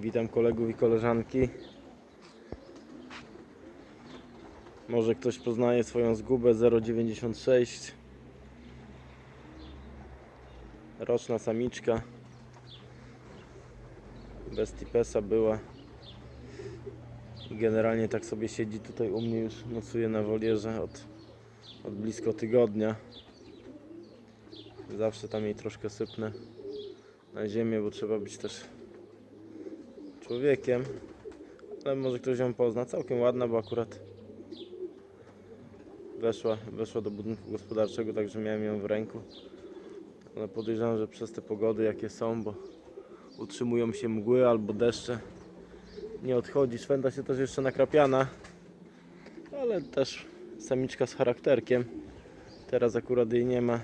Witam kolegów i koleżanki. Może ktoś poznaje swoją zgubę 096. Roczna samiczka. Bez tipesa była. Generalnie tak sobie siedzi tutaj u mnie już nocuje na wolierze od, od blisko tygodnia. Zawsze tam jej troszkę sypnę na ziemię, bo trzeba być też człowiekiem. Ale może ktoś ją pozna. Całkiem ładna, bo akurat weszła, weszła do budynku gospodarczego, także miałem ją w ręku. Ale podejrzewam, że przez te pogody jakie są, bo utrzymują się mgły albo deszcze, nie odchodzi. Szwenda się też jeszcze nakrapiana, ale też samiczka z charakterkiem. Teraz akurat jej nie ma.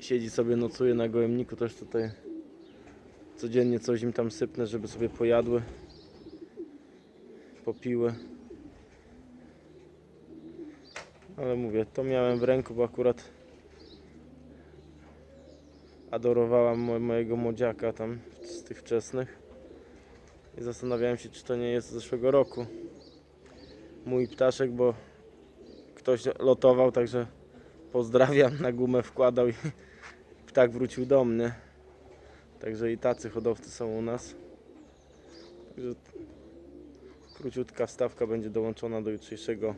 Siedzi sobie, nocuje na gołębniku, też tutaj codziennie coś im tam sypnę, żeby sobie pojadły, popiły. Ale mówię, to miałem w ręku, bo akurat adorowałam mo- mojego młodziaka tam z tych wczesnych. I zastanawiałem się, czy to nie jest z zeszłego roku. Mój ptaszek, bo ktoś lotował, także pozdrawiam, na gumę wkładał i ptak wrócił do mnie. Także i tacy hodowcy są u nas. Także króciutka wstawka będzie dołączona do jutrzejszego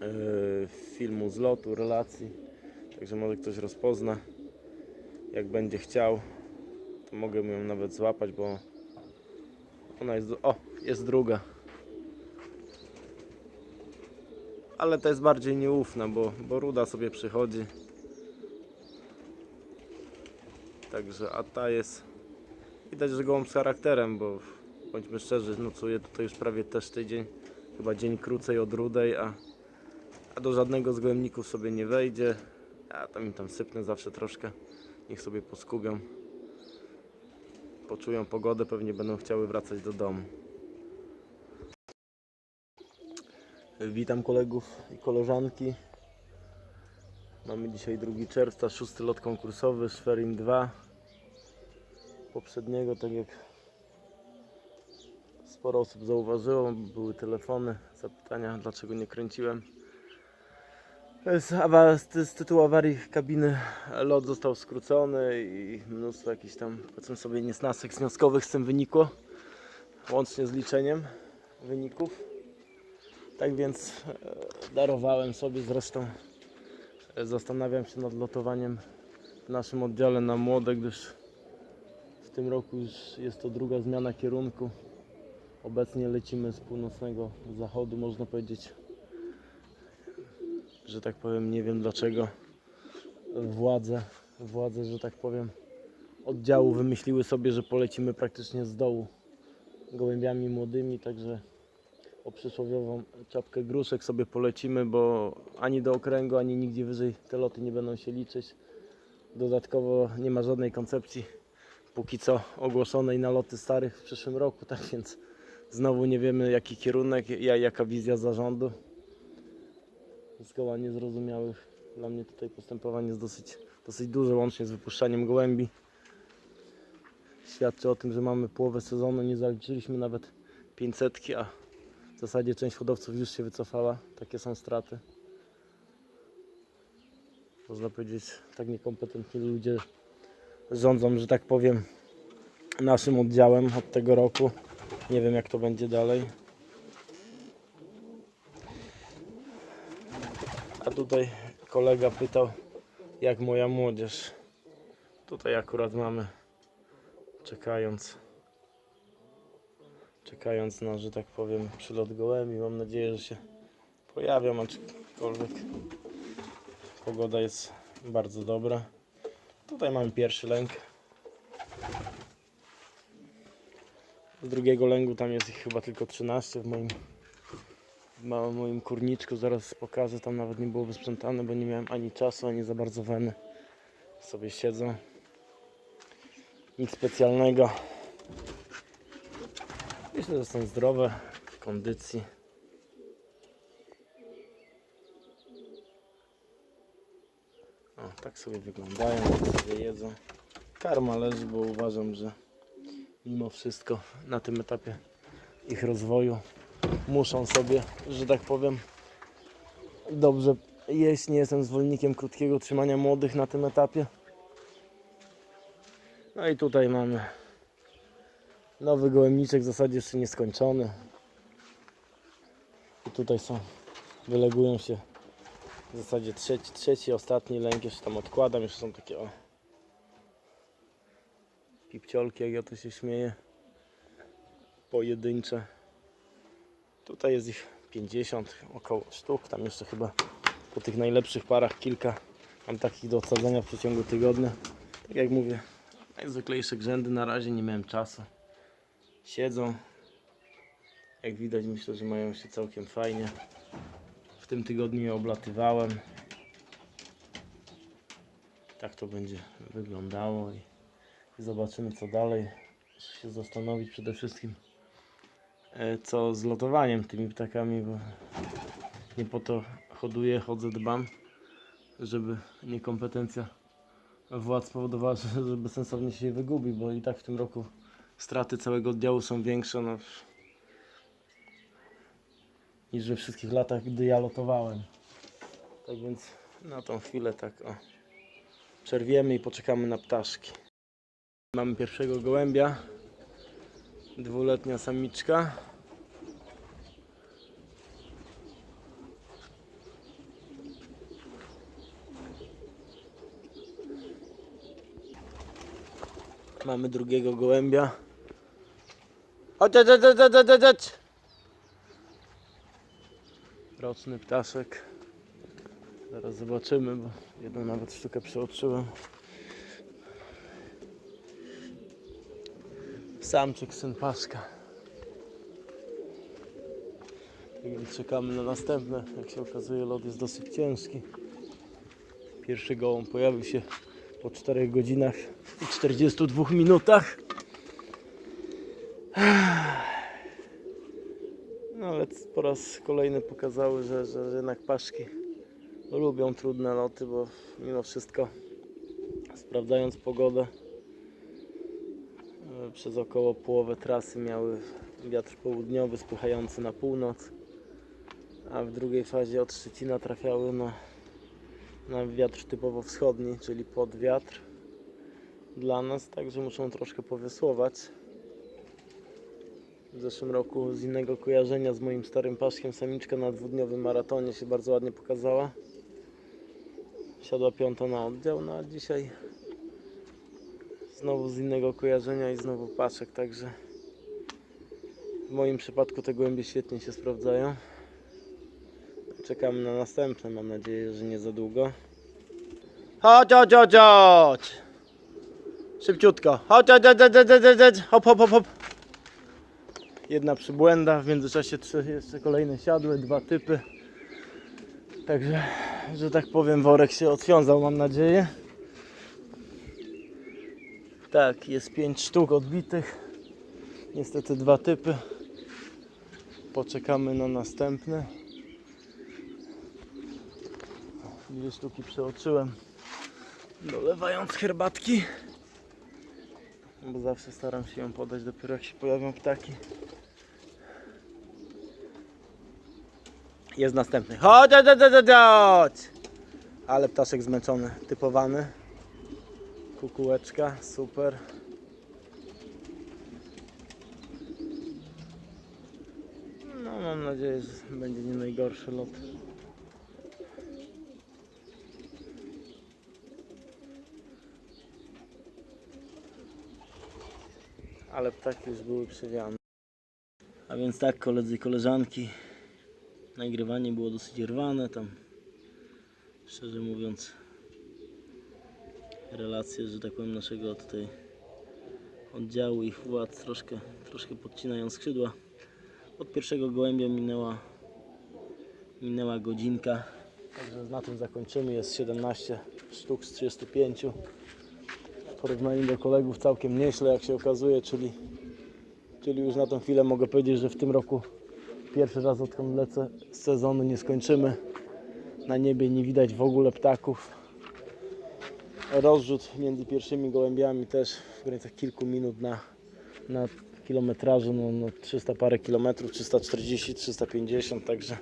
e, filmu z lotu, relacji. Także może ktoś rozpozna. Jak będzie chciał, to mogę ją nawet złapać, bo ona jest. O, jest druga. Ale to jest bardziej nieufna, bo, bo ruda sobie przychodzi. Także, a ta jest widać, że gołąb z charakterem, bo bądźmy szczerzy, nocuje tutaj już prawie też tydzień, chyba dzień krócej od rudej, a, a do żadnego z gołębników sobie nie wejdzie. Ja tam im tam sypnę zawsze troszkę, niech sobie poskubią. Poczują pogodę, pewnie będą chciały wracać do domu. Witam kolegów i koleżanki. Mamy dzisiaj 2 czerwca, szósty lot konkursowy, Szwerin 2. Poprzedniego, tak jak sporo osób zauważyło, były telefony, zapytania, dlaczego nie kręciłem. Z, z, z tytułu awarii kabiny lot został skrócony i mnóstwo jakichś tam, powiedzmy sobie, niesnasek związkowych z tym wynikło, łącznie z liczeniem wyników. Tak więc e, darowałem sobie zresztą Zastanawiam się nad lotowaniem w naszym oddziale na młode, gdyż w tym roku już jest to druga zmiana kierunku. Obecnie lecimy z północnego zachodu, można powiedzieć, że tak powiem, nie wiem dlaczego władze, władze, że tak powiem, oddziału wymyśliły sobie, że polecimy praktycznie z dołu gołębiami młodymi, także o przysłowiową czapkę gruszek sobie polecimy, bo ani do okręgu, ani nigdzie wyżej te loty nie będą się liczyć. Dodatkowo nie ma żadnej koncepcji póki co ogłoszonej na loty starych w przyszłym roku, tak więc znowu nie wiemy jaki kierunek, ja- jaka wizja zarządu. Zgoła niezrozumiałych. Dla mnie tutaj postępowanie jest dosyć, dosyć duże, łącznie z wypuszczaniem gołębi. Świadczy o tym, że mamy połowę sezonu, nie zaliczyliśmy nawet 500, a zasadzie część hodowców już się wycofała. Takie są straty. Można powiedzieć, tak niekompetentni ludzie rządzą, że tak powiem, naszym oddziałem od tego roku. Nie wiem, jak to będzie dalej. A tutaj kolega pytał, jak moja młodzież. Tutaj akurat mamy, czekając czekając na, że tak powiem, przylot gołębi. Mam nadzieję, że się pojawią, aczkolwiek pogoda jest bardzo dobra. Tutaj mamy pierwszy lęk. Z drugiego lęgu tam jest ich chyba tylko 13 w moim, w moim kurniczku. Zaraz pokażę, tam nawet nie było wysprzątane, bo nie miałem ani czasu, ani za bardzo weny. Sobie siedzą. Nic specjalnego. Myślę, że są zdrowe, w kondycji. O, tak sobie wyglądają, tak sobie jedzą. Karma leży, bo uważam, że mimo wszystko na tym etapie ich rozwoju muszą sobie, że tak powiem, dobrze jeść. Nie jestem zwolennikiem krótkiego trzymania młodych na tym etapie. No i tutaj mamy nowy gołębniczek, w zasadzie jeszcze nieskończony. I tutaj są, wylegują się w zasadzie trzeci, trzeci ostatni lęk, jeszcze tam odkładam, jeszcze są takie o pipciolki, jak ja to się śmieję, pojedyncze. Tutaj jest ich 50 około sztuk, tam jeszcze chyba po tych najlepszych parach kilka mam takich do odsadzenia w przeciągu tygodnia. Tak jak mówię, najzwyklejsze grzędy na razie nie miałem czasu. Siedzą. Jak widać myślę, że mają się całkiem fajnie. W tym tygodniu je oblatywałem. Tak to będzie wyglądało i zobaczymy co dalej. Muszę się zastanowić przede wszystkim e, co z lotowaniem tymi ptakami, bo nie po to hoduję, chodzę, dbam, żeby niekompetencja władz spowodowała, że że bezsensownie się je wygubi, bo i tak w tym roku straty całego oddziału są większe no, niż we wszystkich latach, gdy ja lotowałem. Tak więc na tą chwilę tak o, przerwiemy i poczekamy na ptaszki. Mamy pierwszego gołębia, dwuletnia samiczka. Mamy drugiego gołębia. Chodź, chodź, chodź, chodź, chodź. Roczny ptaszek. Zaraz zobaczymy, bo jedną nawet sztukę przeoczyłem. Samczyk, syn Paszka. Tak czekamy na następne. Jak się okazuje, lot jest dosyć ciężki. Pierwszy gołąb pojawił się po 4 godzinach i 42 minutach. No ale po raz kolejny pokazały, że, że jednak paszki lubią trudne loty, bo mimo wszystko sprawdzając pogodę e, przez około połowę trasy miały wiatr południowy spychający na północ, a w drugiej fazie od Szczecina trafiały na, na wiatr typowo wschodni, czyli pod wiatr dla nas, także muszą troszkę powiosłować. W zeszłym roku z innego kojarzenia z moim starym paszkiem samiczka na dwudniowym maratonie się bardzo ładnie pokazała. Siadła piąta na oddział, no a dzisiaj znowu z innego kojarzenia i znowu paszek, także w moim przypadku te głębie świetnie się sprawdzają. Czekamy na następne, mam nadzieję, że nie za długo. Chodź, chodź, chodź, chodź! Szybciutko. Chodź, chodź, chodź, chodź, chodź, chodź, chodź. Hop, hop, hop, hop. Jedna przybłęda, w międzyczasie trzy jeszcze kolejne siadły, dwa typy. Także, że tak powiem, worek się otwiązał, mam nadzieję. Tak, jest pięć sztuk odbitych. Niestety dwa typy. Poczekamy na następne. Dwie sztuki przeoczyłem, dolewając herbatki. Bo zawsze staram się ją podać dopiero jak się pojawią ptaki. Jest następny. Chodź, chodź, chodź! Ale ptaszek zmęczony, typowany. Kukułeczka, super. No mam nadzieję, że będzie nie najgorszy lot. Ale ptaki już były przewiane. A więc tak, koledzy i koleżanki, nagrywanie było dosyć rwane, tam szczerze mówiąc relacje, że tak powiem, naszego tutaj oddziału ich władz troszkę, troszkę podcinają skrzydła. Od pierwszego gołębia minęła, minęła godzinka. Także na tym zakończymy. Jest 17 sztuk z 35. W porównaniu do kolegów całkiem nieźle, jak się okazuje, czyli, czyli już na tą chwilę mogę powiedzieć, że w tym roku pierwszy raz odkąd lecę z sezonu nie skończymy. Na niebie nie widać w ogóle ptaków. Rozrzut między pierwszymi gołębiami też w granicach kilku minut na na kilometrażu no, no 300 parę kilometrów, 340, 350, także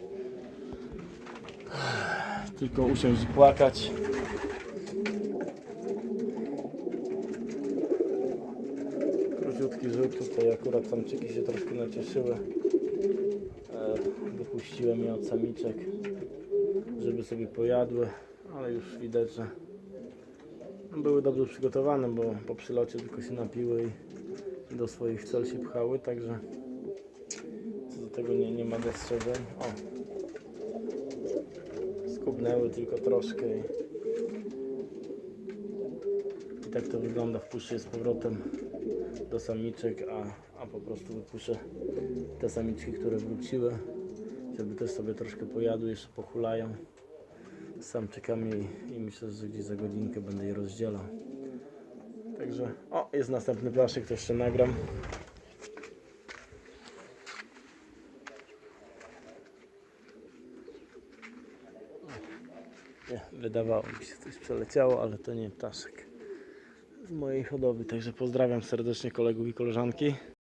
tylko usiąść i płakać. Króciutki rzut, tutaj akurat samczyki się troszkę nacieszyły. Wypuściłem je od samiczek, żeby sobie pojadły, ale już widać, że były dobrze przygotowane, bo po przylocie tylko się napiły i do swoich cel się pchały, także co do tego nie, nie ma zastrzeżeń. O, skubnęły tylko troszkę i, i tak to wygląda. Wpuszczę je z powrotem do samiczek, a, a po prostu wypuszczę te samiczki, które wróciły, żeby też sobie troszkę pojadły, jeszcze pochulają z samczykami i, i myślę, że gdzieś za godzinkę będę je rozdzielał. Także, o, jest następny plaszek, to jeszcze nagram. Nie, wydawało mi się, coś przeleciało, ale to nie ptaszek z mojej hodowli. Także pozdrawiam serdecznie kolegów i koleżanki.